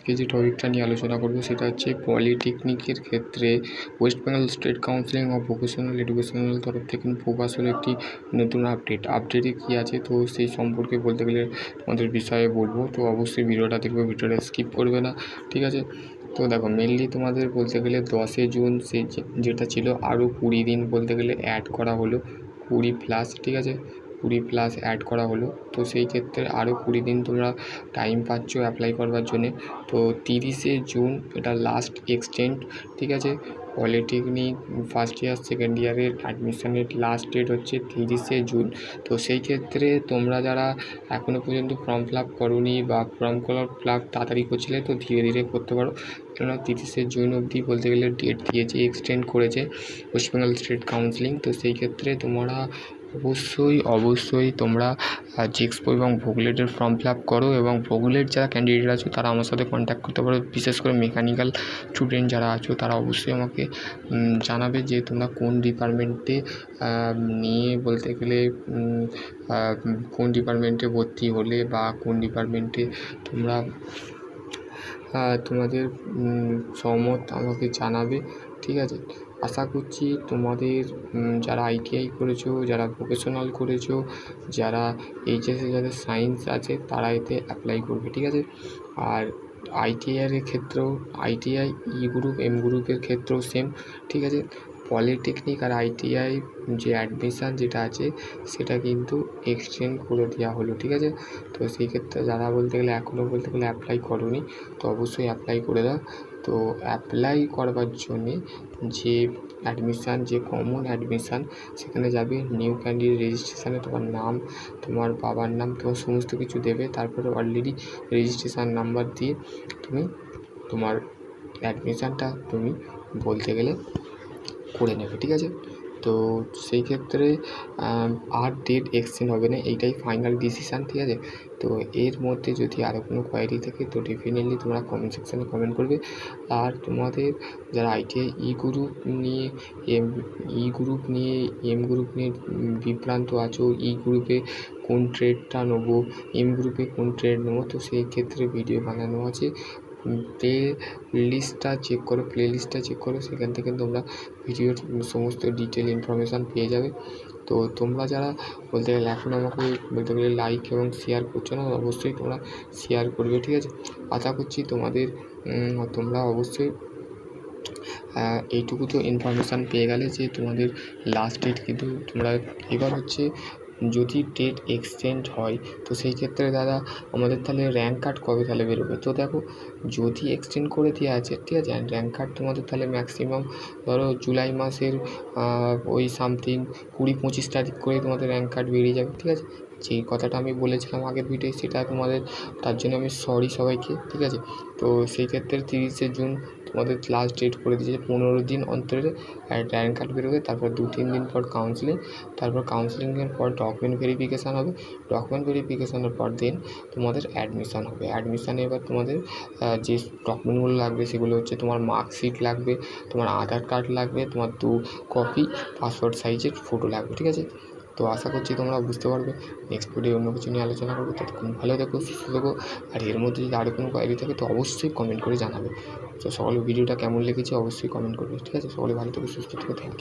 আজকে যে টপিকটা নিয়ে আলোচনা করব সেটা হচ্ছে পলিটেকনিকের ক্ষেত্রে West Bengal state counselling of vocational educational তরফ থেকে প্রকাশ হলো একটি নতুন আপডেট আপডেটে কী আছে তো সেই সম্পর্কে বলতে গেলে তোমাদের বিষয়ে বলব। তো অবশ্যই ভিডিওটা দেখবে, ভিডিওটা স্কিপ করবে না, ঠিক আছে? তো দেখো মেনলি তোমাদের বলতে গেলে দশই জুন সে যেটা ছিল আরও কুড়ি দিন বলতে গেলে অ্যাড করা হলো, কুড়ি প্লাস ঠিক আছে? কুড়ি প্লাস অ্যাড করা হলো। তো সেই ক্ষেত্রে আরও কুড়ি দিন তোমরা টাইম পাচ্ছ অ্যাপ্লাই করবার জন্যে। তো তিরিশে জুন এটা লাস্ট এক্সটেন্ড ঠিক আছে? পলিটেকনিক ফার্স্ট ইয়ার সেকেন্ড ইয়ারের অ্যাডমিশনের লাস্ট ডেট হচ্ছে তিরিশে জুন তো সেই ক্ষেত্রে তোমরা যারা এখনও পর্যন্ত ফর্ম ফিল আপ করোনি বা ফর্ম ফিল আপ তাড়াতাড়ি করছিলে তো ধীরে ধীরে করতে পারো। কেননা তিরিশে জুন অবধি বলতে গেলে ডেট দিয়েছে এক্সটেন্ড করেছে। ওয়েস্ট বেঙ্গল স্টেট কাউন্সিলিং তো সেই ক্ষেত্রে তোমরা অবশ্যই অবশ্যই তোমরা জিএক্সপো এবং ভোগলেটের ফর্ম ফিল আপ করো এবং ভোগলেট যারা ক্যান্ডিডেট আছো তারা আমার সাথে কন্ট্যাক্ট করতে পারো। বিশেষ করে মেকানিক্যাল স্টুডেন্ট যারা আছো তারা অবশ্যই আমাকে জানাবে যে তোমরা কোন ডিপার্টমেন্টে নিয়ে বলতে গেলে কোন ডিপার্টমেন্টে ভর্তি হলে বা কোন ডিপার্টমেন্টে তোমরা তোমাদের সহমত আমাকে জানাবে। ঠিক আছে? আশা করছি তোমাদের যারা আইটিআই করেছ, যারা প্রফেশনাল করেছ, যারা এইচএসে যাদের সায়েন্স আছে, তারা এতে অ্যাপ্লাই করবে, ঠিক আছে? আর আইটিআইয়ের ক্ষেত্রেও আইটিআই ই গ্রুপ এম গ্রুপের ক্ষেত্রেও সেম ঠিক আছে? পলিটেকনিক আর আইটিআই যে অ্যাডমিশান যেটা আছে, সেটা কিন্তু এক্সটেন্ড করে দেওয়া হলো, ঠিক আছে? তো সেই ক্ষেত্রে যারা বলতে গেলে এখনও বলতে গেলে অ্যাপ্লাই করোনি, তো অবশ্যই অ্যাপ্লাই করে দাও। তো অ্যাপ্লাই করবার জন্যে যে অ্যাডমিশান যে কমন অ্যাডমিশান সেখানে যাবে নিউ ক্যান্ডিডেট রেজিস্ট্রেশানে তোমার নাম, তোমার বাবার নাম, তোমার সমস্ত কিছু দেবে, তারপরে অলরেডি রেজিস্ট্রেশান নাম্বার দিয়ে তুমি তোমার অ্যাডমিশানটা তুমি বলতে গেলে করে নেবে, ঠিক আছে? তো সেই ক্ষেত্রে আর ডেট এক্সটেন্ড হবে না, এইটাই ফাইনাল ডিসিশান ঠিক আছে? তো এর মধ্যে যদি আরও কোনো কোয়ারি থাকে, তো ডেফিনেটলি তোমরা কমেন্ট সেকশানে কমেন্ট করবে। আর তোমাদের যারা আইটিআই ই গ্রুপ নিয়ে এম ই গ্রুপ নিয়ে এম গ্রুপ নিয়ে বিভ্রান্ত আছো ই গ্রুপে কোন ট্রেডটা নেব এম গ্রুপে কোন ট্রেড নেব, তো সেই ক্ষেত্রে ভিডিও বানানো আছে। প্লে লিস্টটা চেক করো প্লে লিস্টটা চেক করো, সেখান থেকে তোমরা ভিডিওর সমস্ত ডিটেল ইনফরমেশান পেয়ে যাবে। তো তোমরা যারা বলতে গেলে এখন আমাকে বলতে গেলে লাইক এবং শেয়ার করছ না, অবশ্যই তোমরা শেয়ার করবে, ঠিক আছে? আশা করছি তোমাদের তোমরা অবশ্যই এইটুকু তো ইনফরমেশান পেয়ে গেলে যে তোমাদের লাস্ট ডেট কিন্তু তোমরা এবার হচ্ছে যদি ডেট এক্সটেন্ড হয়, তো সেই ক্ষেত্রে দাদা আমাদের তাহলে র্যাঙ্ক কার্ড কবে তাহলে বেরোবে? তো দেখো, যদি এক্সটেন্ড করে দেওয়া আছে, ঠিক আছে? র্যাঙ্ক কার্ড তোমাদের তাহলে ম্যাক্সিমাম ধরো জুলাই মাসের ওই সামথিং কুড়ি পঁচিশ তারিখ করে তোমাদের র্যাঙ্ক কার্ড বেরিয়ে যাবে, ঠিক আছে? যেই কথাটা আমি বলেছিলাম আগের ভিডিওয়ে সেটা তোমাদের, তার জন্য আমি সরি সবাইকে, ঠিক আছে? তো সেই ক্ষেত্রে তিরিশে জুন তোমাদের লাস্ট ডেট করে দিয়েছে, পনেরো দিন অন্তরে র্যাঙ্ক কার্ড বেরোবে, তারপর দু তিন দিন পর কাউন্সিলিং তারপর কাউন্সিলিংয়ের পর ডকুমেন্ট ভেরিফিকেশান হবে ডকুমেন্ট ভেরিফিকেশানের পর দেন তোমাদের অ্যাডমিশান হবে। অ্যাডমিশানে এবার তোমাদের যে ডকুমেন্টগুলো লাগবে, সেগুলো হচ্ছে তোমার মার্কশিট লাগবে, তোমার আধার কার্ড লাগবে, তোমার দু কপি পাসপোর্ট সাইজের ফটো লাগবে, ঠিক আছে? তো আশা করছি তোমরা বুঝতে পারবে। নেক্সট ভিডিও অন্য কিছু নিয়ে আলোচনা করব। ততক্ষণ ভালো থেকো, সুস্থ থাকো। আর এর মধ্যে যদি আরও কোনো কোয়ারি থাকে তো অবশ্যই কমেন্ট করে জানাবে। তো সকলে ভিডিওটা কেমন লেগেছে অবশ্যই কমেন্ট করবে। ঠিক আছে? সকলে ভালো থেকো, সুস্থ থেকো। Thank you